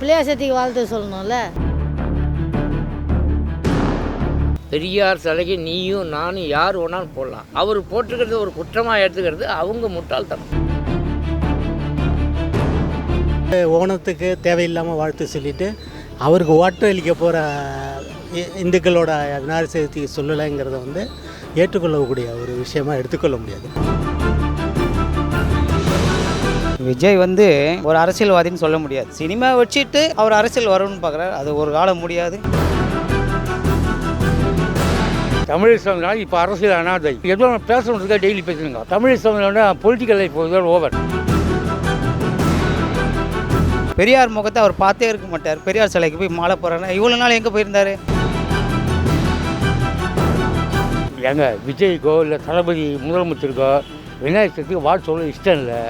பிள்ளையாசத்துக்கு வாழ்த்து சொல்லணும்ல? பெரியார் சிலைக்கு நீயும் நானும் யார் வேணாலும் போடலாம். அவர் போட்டிருக்கிறது ஒரு குற்றமாக எடுத்துக்கிறது அவங்க முட்டாள்தனம். ஓணத்துக்கு தேவையில்லாமல் வாழ்த்து சொல்லிட்டு அவருக்கு ஓட்டு அளிக்க போகிற இந்துக்களோட விநாயகர் சதுர்த்தி சொல்லலைங்கிறத வந்து ஏற்றுக்கொள்ளக்கூடிய ஒரு விஷயமா எடுத்துக்கொள்ள முடியாது. விஜய் வந்து ஒரு அரசியல்வாதின்னு சொல்ல முடியாது. சினிமா வச்சுட்டு அவர் அரசியல் வரும்னு பார்க்குறாரு. அது ஒரு காலம் முடியாது. தமிழ் சமயம் இப்போ அரசியல் அனாதை. ஏதோ பேசணுன்றதுக்காக டெய்லி பேசுனுங்க தமிழ் சமயம் பொலிட்டிக்கல் லைஃப் ஓவர் பெரியார் முகத்தை அவர் பார்த்தே இருக்க மாட்டார். பெரியார் சிலைக்கு போய் மாலை போடுறாருன்னா இவ்வளோ நாள் எங்கே போயிருந்தாரு? ஏங்க விஜய்க்கோ இல்லை தளபதி முதலமைச்சருக்கோ விநாயகர் சதுர்த்திக்கு வாழ் சொல்ல இஷ்டம் இல்லை.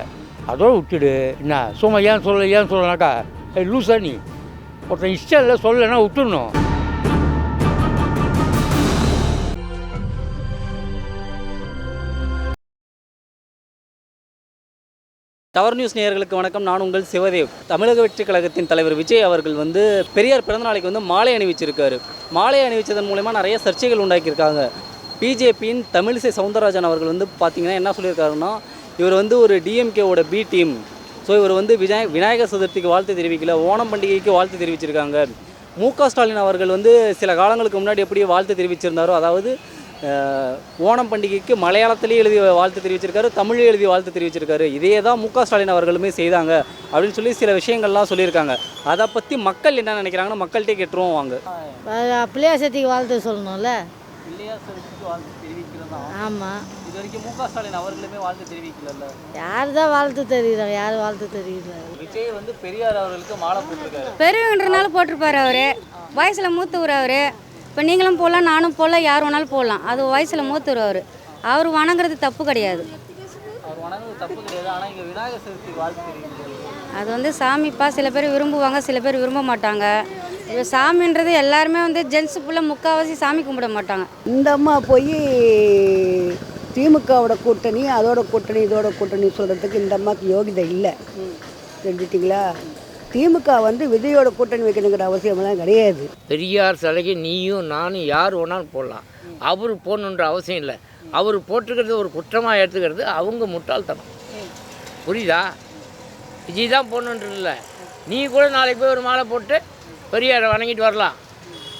அதோட விட்டுடு. என்ன சும்மா ஏன் சொல்ல ஏன் சொல்லனாக்கா ஏ லூசா நீ. ஒருத்தன் இஷ்டம் இல்லை சொல்லலைன்னா விட்டுடணும். டவர் நியூஸ் நேயர்களுக்கு வணக்கம். நான் உங்கள் சிவதேவ். தமிழக வெற்றி கழகத்தின் தலைவர் விஜய் அவர்கள் வந்து பெரியார் பிறந்த நாளைக்கு வந்து மாலை அணிவிச்சிருக்காரு. மாலை அணிவிச்சதன் மூலயமா நிறைய சர்ச்சைகள் உண்டாக்கியிருக்காங்க. பிஜேபியின் தமிழிசை சவுந்தரராஜன் அவர்கள் வந்து பார்த்தீங்கன்னா என்ன சொல்லியிருக்காருன்னா இவர் வந்து ஒரு டிஎம்கேவோட பி டீம் ஸோ இவர் வந்து விநாய விநாயகர் சதுர்த்திக்கு வாழ்த்து தெரிவிக்கல ஓணம் பண்டிகைக்கு வாழ்த்து தெரிவிச்சிருக்காங்க. மு க ஸ்டாலின் அவர்கள் வந்து சில காலங்களுக்கு முன்னாடி எப்படி வாழ்த்து தெரிவிச்சிருந்தாரோ அதாவது ஓணம் பண்டிகைக்கு மலையாளத்திலேயே எழுதி வாழ்த்து தெரிவிச்சிருக்காரு தமிழில் எழுதி வாழ்த்து தெரிவிச்சிருக்காரு. இதே தான் மு க ஸ்டாலின் அவர்களுமே செய்தாங்க அப்படின்னு சொல்லி சில விஷயங்கள்லாம் சொல்லியிருக்காங்க. அதை பற்றி மக்கள் என்ன நினைக்கிறாங்கன்னா மக்கள்கிட்டே கேட்டுருவோம் வாங்க. வாழ்த்து சொல்லணும்ல? வாழ்த்து தெரிவிக்கிறதா? ஆமாம் வரைக்கும் மு க. ஸ்டாலின் அவர்களுமே வாழ்த்து தெரிவிக்கல யார் தான் வாழ்த்து தெரியுறாங்க யார் வாழ்த்து தெரியல விஜய் வந்து பெரியார் அவர்களுக்கு மாலை போட்டிருக்காரு. பெரியவன்றனால போட்டிருப்பாரு அவர். வயசில் மூத்தவர் அவர். இப்போ நீங்களும் போடலாம் நானும் போடலாம் யார் வேணாலும் போடலாம். அது வயசில் மூத்தவர் அவர். அவர் வணங்குறது தப்பு கிடையாது. அவர் வணங்குறது தப்பு கிடையாது. ஆனால் இங்கே விநாயகர் சதுர்த்திக்கு வாழ்த்து தெரிவிக்கிறது. அது வந்து சாமிப்பா சில பேர் விரும்புவாங்க சில பேர் விரும்ப மாட்டாங்க. இப்போ சாமின்றது எல்லாருமே வந்து ஜென்ஸு ஃபுல்லாக முக்கால்வாசி சாமி கும்பிட மாட்டாங்க. இந்த அம்மா போய் திமுகவோட கூட்டணி அதோட கூட்டணி இதோட கூட்டணி சொல்கிறதுக்கு இந்த அம்மாவுக்கு யோகிதை இல்லை. தெரிஞ்சிட்டிங்களா திமுக வந்து விஜயோட கூட்டணி வைக்கணுங்கிற அவசியமெல்லாம் கிடையாது. பெரியார் சிலைக்கு நீயும் நானும் யார் வேணாலும் போடலாம். அவர் போடணுன்ற அவசியம் இல்லை. அவர் போட்டிருக்கிறது ஒரு குற்றமாக எடுத்துக்கிறது அவங்க முட்டாள்தனம். புரியுதா? விஜய் தான் போடணுன்றது இல்லை. நீ கூட நாளைக்கு போய் ஒரு மாலை போட்டு பெரியாரை வணங்கிட்டு வரலாம்.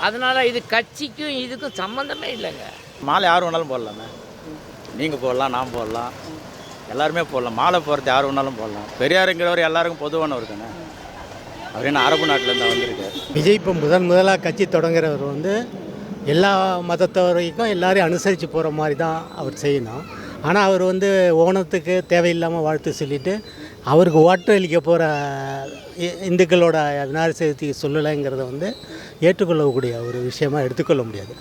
அதனால் இது கட்சிக்கும் இதுக்கும் சம்மந்தமே இல்லைங்க. மாலை யார் வேணாலும் போடலாமே. நீங்கள் போடலாம் நான் போடலாம். எல்லாருமே போடலாம். மாலை போகிறது யார் வேணாலும் போடலாம். பெரியாருங்கிறவர் எல்லாருக்கும் பொதுவானவர் தானே? அவர் என்ன அரபு நாட்டிலேருந்து வந்திருக்கு விஜய் இப்போ முதன் முதலாக கட்சி தொடங்குறவர் வந்து எல்லா மதத்தவரைக்கும் எல்லாரையும் அனுசரித்து போகிற மாதிரி தான் அவர் செய்யணும். ஆனால் அவர் வந்து ஓணத்துக்கு தேவையில்லாமல் வாழ்த்து சொல்லிட்டு அவருக்கு ஓட்டு அளிக்க போகிற இந்துக்களோட விநாயகர் சதுர்த்தி சொல்லலைங்கிறத வந்து ஏற்றுக்கொள்ளக்கூடிய ஒரு விஷயமாக எடுத்துக்கொள்ள முடியாது.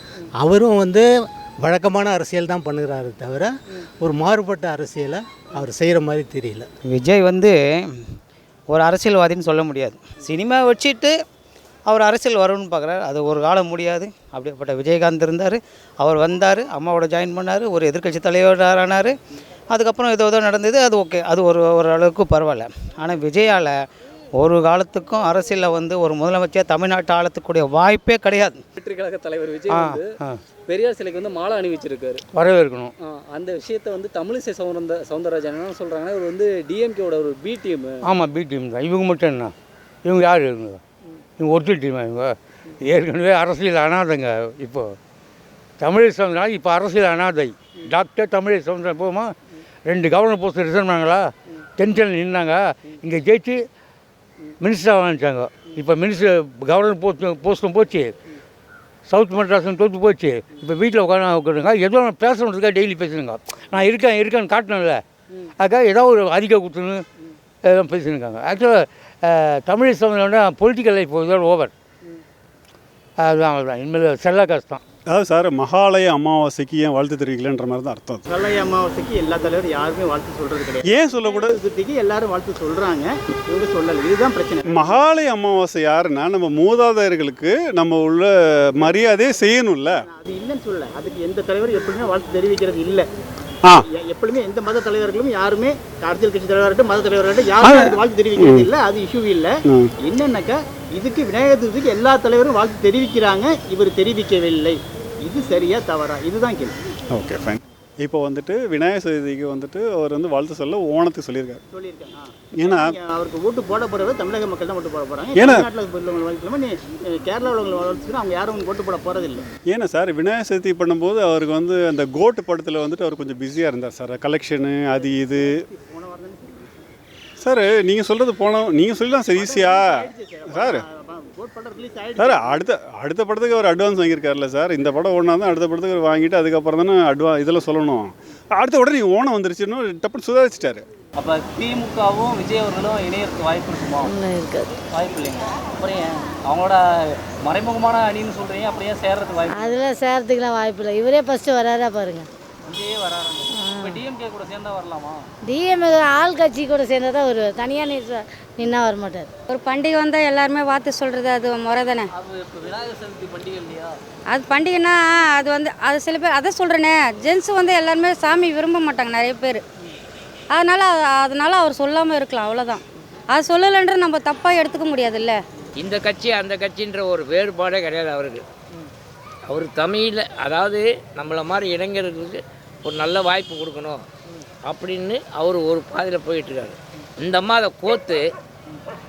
அவரும் வந்து வழக்கமான அரசியல் தான் பண்ணுகிறாரு தவிர ஒரு மாறுபட்ட அரசியலை அவர் செய்கிற மாதிரி தெரியல. விஜய் வந்து ஒரு அரசியல்வாதின்னு சொல்ல முடியாது. சினிமா வச்சுட்டு அவர் அரசியல் வரும்னு பார்க்குறாரு. அது ஒரு காலம் முடியாது. அப்படிப்பட்ட விஜயகாந்த் இருந்தார். அவர் வந்தார். அம்மாவோட ஜாயின் பண்ணார். ஒரு எதிர்க்கட்சி தலைவராக ஆனார் அதுக்கப்புறம் ஏதோ ஏதோ நடந்தது. அது ஓகே அது ஒரு ஓரளவுக்கு பரவாயில்ல. ஆனால் விஜயால் ஒரு காலத்துக்கும் அரசியலில் வந்து ஒரு முதலமைச்சர் தமிழ்நாட்டை ஆளத்துக்கூடிய வாய்ப்பே கிடையாது. வெற்றி கழக தலைவர் விஜய் வந்து பெரியார் சிலைக்கு வந்து மாலை அணிவிச்சிருக்காரு. வரவேற்கணும். அந்த விஷயத்தை வந்து தமிழிசை சௌந்தர சவுந்தரராஜன் என்ன சொல்கிறாங்கன்னா இவர் வந்து டிஎம்கேவோட ஒரு பி டீம் ஆமாம் பி டீம் தான். இவங்க மட்டும் என்ன? இவங்க யார் இவங்க? இவங்க ஒருத்தர் டீமா இவங்க? ஏற்கனவே அரசியல் அனாதைங்க இப்போ. தமிழ் சமுதாயம் இப்போ அரசியல் அனாதை. டாக்டர் தமிழ் சமுதாயம் போமா ரெண்டு கவர்னர் போஸ்ட் ரிசைன் பண்ணாங்களா டென்ஷனில் நின்னாங்க. இங்கே ஜெயிச்சு மினிஸ்டராக வாங்கிச்சாங்க இப்போ மினிஸ்டர் கவர்னர் போஸ்ட் போஸ்ட்டும் போச்சு. சவுத் மெட்ராஸும் தோற்று போச்சு. இப்போ வீட்டில் உட்காந்து உட்காருங்க. ஏதோ நான் பேசணுன்றதுக்காக டெய்லி பேசுனுங்க நான் இருக்கேன் இருக்கேன்னு காட்டணும்ல. அதுக்காக ஏதோ ஒரு அறிக்கை கொடுத்துன்னு ஏதோ பேசியிருக்காங்க ஆக்சுவலாக தமிழ் சமயம் பொலிட்டிக்கல் லைஃப் ஓவர் அதுதான் அதுதான். இனிமேல் செல்ல கஷ்டம். அதாவது சார் மகாலய அமாவாசைக்கு ஏன் வாழ்த்து தெரிவிக்கலன்ற மாதிரி தான் அர்த்தம். கல்லை அமாவாசைக்கு எல்லா தலைவரும் யாருமே வாழ்த்து சொல்றது கிடையாது. ஏன் சொல்லக்கூடாது? சதுர்த்திக்கு எல்லாரும் வாழ்த்து சொல்றாங்க இவங்க சொல்லல. இதுதான் பிரச்சனை. மகாலய அமாவாசை யாருன்னா நம்ம மூதாதையர்களுக்கு நம்ம உள்ள மரியாதையை செய்யணும்ல. அது இல்லைன்னு சொல்லல. அதுக்கு எந்த தலைவரும் எப்படியுமே வாழ்த்து தெரிவிக்கிறது இல்லை. ஆ. எ- எப்பொழுதுமே எந்த மத தலைவர்களும் யாருமே அரசியல் கட்சி தலைவர்கள் மத தலைவர்கள் யாருமே வாழ்த்து தெரிவிக்கிறது இல்லை. அது இஷ்யூ இல்லை. என்னன்னாக்கா இதுக்கு விநாயகர் சதுர்த்திக்கு எல்லா தலைவரும் வாழ்த்து தெரிவிக்கிறாங்க. இவர் தெரிவிக்கவில்லை. இது சரியா தவறா? இதுதான் கேள்வி. ஓகே ஃபைன் இப்போ வந்துட்டு விநாயகர் சதுர்த்திக்கு வந்துட்டு அவர் வந்து வாழ்த்து சொல்ல ஓணத்துக்கு சொல்லியிருக்காரு. ஏன்னா அவருக்கு ஓட்டு போட போறவர் தமிழக மக்கள் தான் ஓட்டு போட போறாங்க. ஏன்னா- கேரளாவில் உள்ளவங்க வாழ்த்துக்கிறோம் அவங்க யாரும் ஓட்டு போட போறதில்லை. ஏன்னா சார் விநாயகர் சதுர்த்தி பண்ணும்போது அவருக்கு வந்து அந்த கோட்டு படத்தில் வந்துட்டு அவர் கொஞ்சம் பிஸியாக இருந்தார் சார். கலெக்ஷனு அது இது. சார் நீங்கள் சொல்கிறது போனோம் நீங்கள் சொல்லலாம் சார் ஈஸியாக சார். சார் அடுத்த அடுத்த படத்துக்கு அவர் அட்வான்ஸ் வாங்கியிருக்காருல்ல சார். இந்த படம் ஒன்றா தான் அடுத்த படத்துக்கு அவர் வாங்கிட்டு அதுக்கப்புறம் தானே அட்வா இதெல்லாம் சொல்லணும். அடுத்த உடனே ஓனம் வந்துருச்சுன்னு டப்புன்னு சுதாரிச்சிட்டாரு. அப்போ திமுகவும் விஜய் அவர்களும் இணையறதுக்கு வாய்ப்பு இருக்குமா? இருக்காது. வாய்ப்பு இல்லைங்க அப்புறம் ஏன்? அவங்களோட மறைமுகமான அணின்னு சொல்கிறீங்க அப்படியே சேர்றதுக்கு வாய்ப்பு அதெல்லாம் சேரத்துக்குலாம் வாய்ப்பு இல்லை. இவரே ஃபஸ்ட்டு வராரா பாருங்க. விஜயே வராங்க டிஎம்கே கூட சேர்ந்தா வரலாமா? டிஎம்ஏ ஆள் கட்சி கூட சேர்ந்தா தான் வருவார் தனியாக நின்று நின்னா வர மாட்டார் ஒரு பண்டிகை வந்தால் எல்லாருமே வார்த்தை சொல்கிறது அது முறை தானே. அது இப்போ விநாயகர் சதுர்த்தி பண்டிகை இல்லையா? அது பண்டிகைன்னா அது வந்து அது சில பேர் அதை சொல்கிறேனே ஜென்ஸ் வந்து எல்லாருமே சாமி விரும்ப மாட்டாங்க நிறைய பேர். அதனால் அதனால அவர் சொல்லாமல் இருக்கலாம் அவ்வளோதான் அது சொல்லலைன்ற நம்ம தப்பாக எடுத்துக்க முடியாதுல்ல. இந்த கட்சி அந்த கட்சின்ற ஒரு வேறுபாடே கிடையாது அவருக்கு. அவர் தமிழில் அதாவது நம்மளை மாதிரி இளைஞர்களுக்கு ஒரு நல்ல வாய்ப்பு கொடுக்கணும் அப்படின்னு அவர் ஒரு பாதையில் போயிட்டுருக்காரு. இந்த அம்மா அதை கோத்து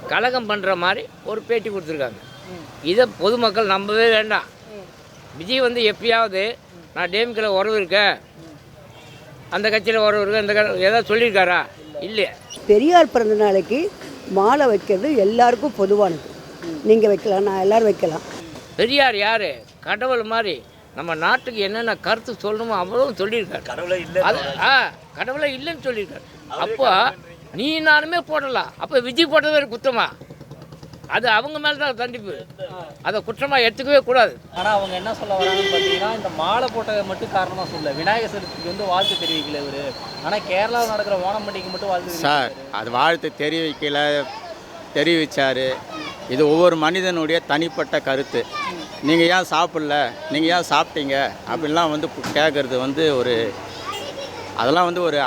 கலகம் பண்ணுற மாதிரி ஒரு பேட்டி கொடுத்துருக்காங்க. இதை பொதுமக்கள் நம்பவே வேண்டாம். விஜய் வந்து எப்பயாவது நான் டேம்கில் உறவு இருக்கேன். அந்த கட்சியில் உறவு இருக்கேன். இந்த க- ஏதாவது சொல்லியிருக்காரா? இல்லையா. பெரியார் பிறந்த நாளைக்கு மாலை வைக்கிறது எல்லாருக்கும் பொதுவானது. நீங்கள் வைக்கலாம் நான் எல்லாரும் வைக்கலாம். பெரியார் யார்? கடவுள் மாதிரி நம்ம நாட்டுக்கு என்னென்ன கருத்து சொல்லணுமோ அவ்வளவும் சொல்லியிருக்காரு. கடவுளை இல்லை அது ஆ கடவுளை இல்லைன்னு சொல்லியிருக்காரு. அப்போ நீ நானுமே போடலாம். அப்போ விஜய் போட்டது ஒரு குத்தமா அது அவங்க மேலே தான் தண்டிப்பு. அதை குற்றமாக எடுத்துக்கவே கூடாது. ஆனால் அவங்க என்ன சொல்ல வராங்கன்னு பார்த்தீங்கன்னா இந்த மாலை போட்டதை மட்டும் காரணமாக சொல்ல விநாயகர் சதுர்த்திக்கு வந்து வாழ்த்து தெரிவிக்கல இவர். ஆனால் கேரளாவில் நடக்கிற ஓணம் பண்டிகைக்கு மட்டும் வாழ்த்து சார் அது வாழ்த்து தெரிவிக்கல தெரிவித்தார் இது ஒவ்வொரு மனிதனுடைய தனிப்பட்ட கருத்து. நீங்கள் ஏன் சாப்பிடல? நீங்கள் ஏன் சாப்பிட்டீங்க? அப்படின்லாம் வந்து கேட்குறது வந்து ஒரு அதெல்லாம் வந்து ஒரு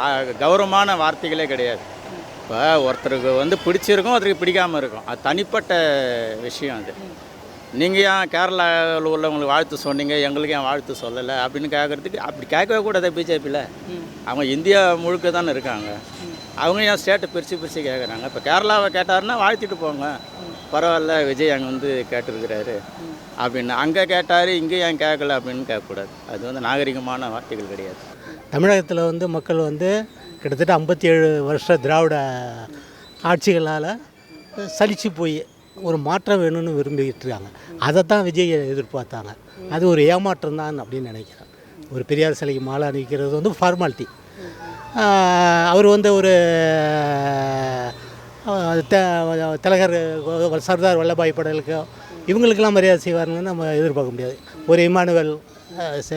கௌரவமான வார்த்தைகளே கிடையாது. இப்போ ஒருத்தருக்கு வந்து பிடிச்சிருக்கும் ஒருத்தருக்கு பிடிக்காமல் இருக்கும். அது தனிப்பட்ட விஷயம் அது. நீங்கள் ஏன் கேரளாவில் உள்ளவங்களுக்கு வாழ்த்து சொன்னீங்க எங்களுக்கு ஏன் வாழ்த்து சொல்லலை? அப்படின்னு கேட்குறதுக்கு அப்படி கேட்கவே கூடாது பிஜேபியில். அவங்க இந்தியா முழுக்க தானே இருக்காங்க. அவங்க ஏன் ஸ்டேட்டை பிரித்து பிரித்து கேட்குறாங்க இப்போ கேரளாவை கேட்டாருன்னா வாழ்த்திட்டு போங்க. பரவாயில்ல விஜய் அங்கே வந்து கேட்டிருக்கிறாரு. அப்படின்னு. அங்கே கேட்டார் இங்கே ஏன் கேட்கல அப்படின்னு கேட்கக்கூடாது அது வந்து நாகரிகமான வார்த்தைகள் கிடையாது. தமிழகத்தில் வந்து மக்கள் வந்து கிட்டத்தட்ட ஐம்பத்தி ஏழு வருஷ திராவிட ஆட்சிகளால் சலித்து போய் ஒரு மாற்றம் வேணும்னு விரும்பிக்கிட்டு இருக்காங்க அதை தான் விஜய் எதிர்பார்த்தாங்க. அது ஒரு ஏமாற்றம் தான் அப்படின்னு நினைக்கிறேன். ஒரு பெரியார் சிலைக்கு மாலை அணிவிக்கிறது வந்து ஃபார்மாலிட்டி அவர் வந்து ஒரு த- திலகர் சர்தார் வல்லபாய் படலுக்கோ இவங்களுக்கெல்லாம் மரியாதை செய்வாருன்னு நம்ம எதிர்பார்க்க முடியாது. ஒரு இமானுவல்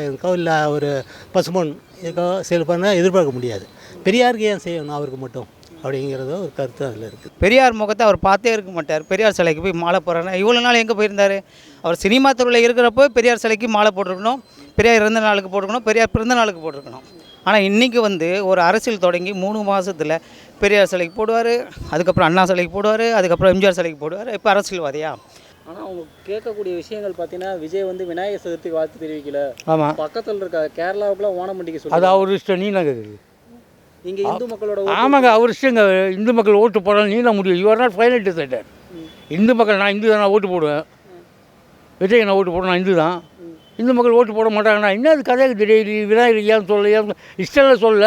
இருக்கோ இல்லை ஒரு பசுமன் இருக்கோ செயல் எதிர்பார்க்க முடியாது. பெரியாருக்கு ஏன் செய்யணும் அவருக்கு மட்டும்? அப்படிங்கிறத ஒரு கருத்து அதில் இருக்குது பெரியார் முகத்தை அவர் பார்த்தே இருக்க மாட்டார். பெரியார் சிலைக்கு போய் மாலை போடுறாருன்னா இவ்வளோ நாள் எங்கே போயிருந்தார்? அவர் சினிமா துறையில் இருக்கிறப்போ பெரியார் சிலைக்கு மாலை போட்டிருக்கணும் பெரியார் இறந்த நாளுக்கு போட்டிருக்கணும் பெரியார் பிறந்த நாளுக்கு போட்டிருக்கணும். ஆனால் இன்றைக்கி வந்து ஒரு அரசியல் தொடங்கி மூணு மாதத்தில் பெரியார் சிலைக்கு போடுவார் அதுக்கப்புறம் அண்ணா சிலைக்கு போடுவார் அதுக்கப்புறம் எம்ஜிஆர் சிலைக்கு போடுவார் இப்போ அரசியல்வாதியா? ஆனால் அவங்க கேட்கக்கூடிய விஷயங்கள் பார்த்தீங்கன்னா விஜய் வந்து விநாயகர் சதுர்த்திக்கு வாழ்த்து தெரிவிக்கல. ஆமாம் பக்கத்தில் இருக்க கேரளாவுக்குலாம் ஓணம் பண்டிகை அது சொல்லி அவர் இஷ்டம் நீ கேட்குது இங்கே இந்து மக்களோட ஆமாங்க அவர் இஷ்டங்க. இந்து மக்கள் ஓட்டு போடலாம் நீ தான் முடியும் you are not final decider Hindu மக்கள் நான் இந்து தான் நான் ஓட்டு போடுவேன்? விஜய் நான் ஓட்டு போடுவேன் நான் இந்து தான். இந்து மக்கள் ஓட்டு போட மாட்டாங்கன்னா என்ன அது கதைக்கு தெரியுது விநாயகர் ஏன் சொல்ல ஏன் இஷ்டம் சொல்ல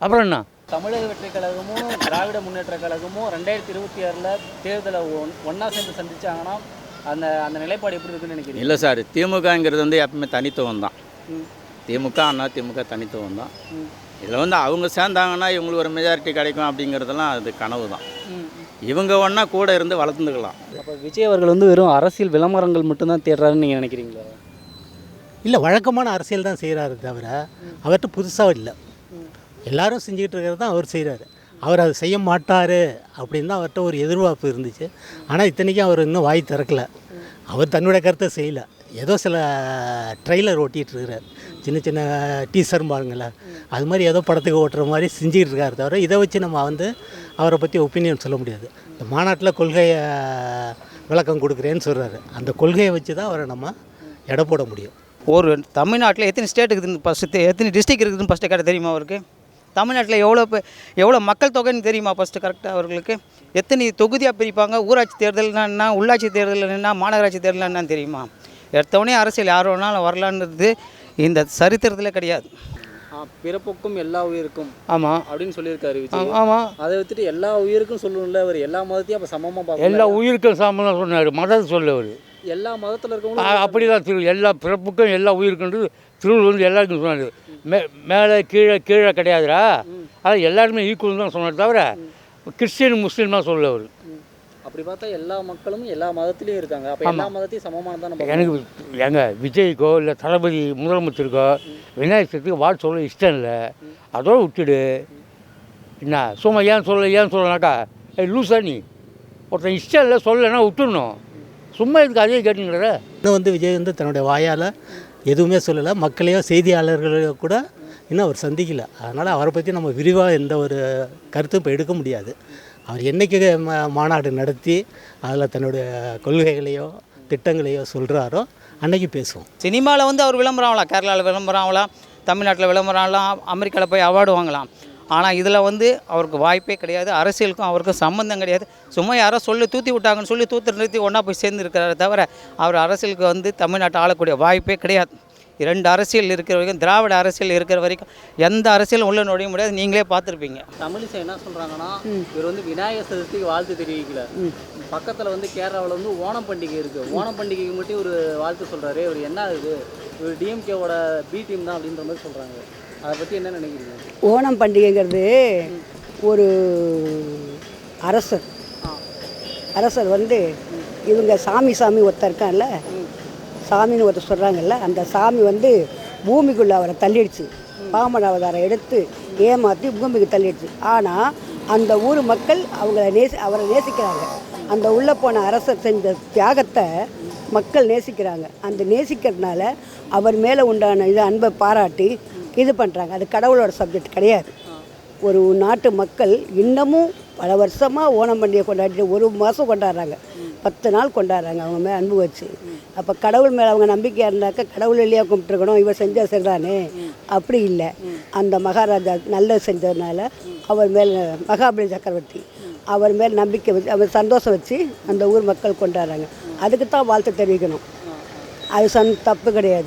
அப்புறம் என்ன? தமிழக வெற்றி கழகமும் திராவிட முன்னேற்ற கழகமும் ரெண்டாயிரத்தி இருபத்தி ஆறில் தேர்தலை ஒன் ஒன்றா சேர்ந்து சந்திச்சாங்கன்னா அந்த அந்த நிலைப்பாடு எப்படி இருக்குன்னு நினைக்கிறீங்க? இல்லை சார் திமுகங்கிறது வந்து எப்பவுமே தனித்துவம் தான். திமுக அண்ணா திமுக தனித்துவம் தான். இதில் வந்து அவங்க சேர்ந்தாங்கன்னா இவங்களுக்கு ஒரு மெஜாரிட்டி கிடைக்கும் அப்படிங்கிறதெல்லாம் அது கனவு தான். இவங்க ஒன்றா கூட இருந்து வளர்ந்துக்கலாம் அப்போ விஜய் அவர்கள் வந்து வெறும் அரசியல் விளம்பரங்கள் மட்டும்தான் தேடுறாருன்னு நீங்கள் நினைக்கிறீங்களா? இல்லை வழக்கமான அரசியல் தான் செய்கிறாரு தவிர அவர்கிட்ட புதுசாக இல்லை. எல்லாரும் செஞ்சுக்கிட்டு இருக்கிறது தான் அவர் செய்கிறாரு. அவர் அதை செய்ய மாட்டார் அப்படின்னு தான் அவர்கிட்ட ஒரு எதிர்பார்ப்பு இருந்துச்சு. ஆனால் இத்தனைக்கும் அவர் இன்னும் வாய் திறக்கல. அவர் தன்னுடைய கருத்தை செய்யலை. ஏதோ சில ட்ரெய்லர் ஓட்டிகிட்டு இருக்கிறார். சின்ன சின்ன டீசர் பாருங்களேன் அது மாதிரி ஏதோ படத்துக்கு ஓட்டுற மாதிரி செஞ்சுக்கிட்டு இருக்காரு தவிர இதை வச்சு நம்ம வந்து அவரை பற்றி ஒப்பீனியன் சொல்ல முடியாது. இந்த மாநாட்டில் கொள்கையை விளக்கம் கொடுக்குறேன்னு சொல்கிறாரு அந்த கொள்கையை வச்சு தான் அவரை நம்ம எடை போட முடியும். ஒரு தமிழ்நாட்டில் எத்தனை ஸ்டேட் இருக்குதுன்னு ஃபஸ்ட்டு எத்தனை டிஸ்ட்ரிக்ட் இருக்குதுன்னு ஃபஸ்ட்டு கேட்ட தெரியுமா அவருக்கு? தமிழ்நாட்டில் எவ்வளோ எவ்வளோ மக்கள் தொகைன்னு தெரியுமா ஃபஸ்ட்டு கரெக்டாக அவர்களுக்கு? எத்தனை தொகுதியாக பிரிப்பாங்க? ஊராட்சி தேர்தல்னா என்ன உள்ளாட்சி தேர்தல் என்ன மாநகராட்சி தேர்தல் என்னன்னு தெரியுமா? எடுத்தவொடனே அரசியல் யார் வேணாலும் வரலான்றது இந்த சரித்திரத்தில் கிடையாது. பிறப்புக்கும் எல்லா உயிருக்கும் ஆமாம் அப்படின்னு சொல்லியிருக்காரு ஆமாம் அதை விட்டுட்டு எல்லா உயிருக்கும் சொல்லணும்ல அவர் எல்லா மதத்தையும் அப்போ சமமாக எல்லா உயிருக்கும் சாமலாம் சொன்னார் மதத்தை சொல்ல அவர். எல்லா மதத்தில் இருக்கவங்களும் அப்படி தான் திரு எல்லா பிறப்புக்கும் எல்லா உயிருக்குன்றது திருவள்ளுவர் வந்து எல்லாருக்கும் சொன்னார். மே மேலே கீழே கீழே கிடையாதுடா. அதான் எல்லாருமே ஈக்குவல் தான் சொன்னார் தவிர கிறிஸ்டின் முஸ்லீம்லாம் சொல்ல அவர். அப்படி பார்த்தா எல்லா மக்களும் எல்லா மதத்திலையும் இருக்காங்க. அப்போ எல்லா மதத்தையும் சமமானதான் நம்ம எனக்கு எங்க விஜய்க்கோ இல்லை தளபதி முதலமைச்சருக்கோ விநாயகர் சதுர்த்திக்கு வாழ்த்து சொல்ல இஷ்டம் இல்லை. அதோடு விட்டுடு. என்ன சும்மா ஏன் சொல்ல ஏன் சொல்லனாக்கா ஏய் லூசா நீ. ஒருத்தன் இஷ்டம் இல்லை சொல்லலைன்னா விட்டுடணும். சும்மா இதுக்கு அதே கேட்டுங்கிறத இன்னும் வந்து விஜய் வந்து தன்னுடைய வாயால் எதுவுமே சொல்லலை. மக்களையோ செய்தியாளர்களையோ கூட இன்னும் அவர் சந்திக்கல. அதனால் அவரை பற்றி நம்ம விரிவாக எந்த ஒரு கருத்தும் இப்போ எடுக்க முடியாது. அவர் என்றைக்கு மா மாநாடு நடத்தி அதில் தன்னுடைய கொள்கைகளையோ திட்டங்களையோ சொல்கிறாரோ அன்னைக்கு பேசுவோம். சினிமாவில் வந்து அவர் விளம்பரம் ஆகலாம் கேரளாவில் விளம்பரம் ஆகலாம் தமிழ்நாட்டில் விளம்பரம் ஆகலாம் அமெரிக்காவில் போய் அவார்டு வாங்கலாம். ஆனால் இதில் வந்து அவருக்கு வாய்ப்பே கிடையாது அரசியலுக்கும் அவருக்கும் சம்மந்தம் கிடையாது. சும்மா யாரோ சொல்லி தூத்தி விட்டாங்கன்னு சொல்லி தூத்து நிறுத்தி ஒன்றா போய் சேர்ந்து இருக்கிறாரு தவிர அவர் அரசியலுக்கு வந்து தமிழ்நாட்டை ஆளக்கூடிய வாய்ப்பே கிடையாது. இரண்டு அரசியல் இருக்கிற வரைக்கும் திராவிட அரசியல் இருக்கிற வரைக்கும் எந்த அரசியலும் உள்ள நுழைய முடியாது. நீங்களே பார்த்துருப்பீங்க. தமிழிசை என்ன சொல்றாங்கன்னா இவர் வந்து விநாயகர் சதுர்த்திக்கு வாழ்த்து தெரிவிக்கல. பக்கத்துல வந்து கேரளாவில் வந்து ஓணம் பண்டிகை இருக்கு. ஓணம் பண்டிகைக்கு மட்டும் ஒரு வாழ்த்து சொல்றாரு. இவர் என்ன இது? இவர் டிஎம்கேவோட பி டீம் தான் அப்படின்ற மாதிரி சொல்றாங்க. அதை பத்தி என்ன நினைக்கிறீங்க? ஓணம் பண்டிகைங்கிறது ஒரு அரசர். அரசர் வந்து இவங்க சாமி சாமி ஒருத்தர் இருக்கான்ல சாமின்னு ஒருத்தர் சொல்கிறாங்கல்ல அந்த சாமி வந்து பூமிக்குள்ளே அவரை தள்ளிடுச்சு. பாமன் அவதாரம் எடுத்து ஏமாற்றி பூமிக்கு தள்ளிடுச்சு. ஆனால் அந்த ஊர் மக்கள் அவங்கள நேசி அவரை நேசிக்கிறாங்க. அந்த உள்ளே போன அரசர் செஞ்ச தியாகத்தை மக்கள் நேசிக்கிறாங்க. அந்த நேசிக்கிறதுனால அவர் மேலே உண்டான இது அன்பை பாராட்டி இது பண்ணுறாங்க அது கடவுளோட சப்ஜெக்ட் கிடையாது. ஒரு நாட்டு மக்கள் இன்னமும் பல வருஷமாக ஓணம் பண்டிகை கொண்டாடிட்டு ஒரு மாதம் கொண்டாடுறாங்க. பத்து நாள் கொண்டாடுறாங்க அவங்க மேலே அன்பு வச்சு. அப்போ கடவுள் மேலே அவங்க நம்பிக்கையாக இருந்தாக்கா கடவுள் இல்லையா கும்பிட்டுருக்கணும் இவர் செஞ்ச சரிதானே? அப்படி இல்லை. அந்த மகாராஜா நல்லது செஞ்சதுனால அவர் மேலே மகாபலி சக்கரவர்த்தி அவர் மேல் நம்பிக்கை வச்சு அவர் சந்தோஷம் வச்சு அந்த ஊர் மக்கள் கொண்டாடுறாங்க. அதுக்கு தான் வாழ்த்து தெரிவிக்கணும். அது சந் தப்பு கிடையாது.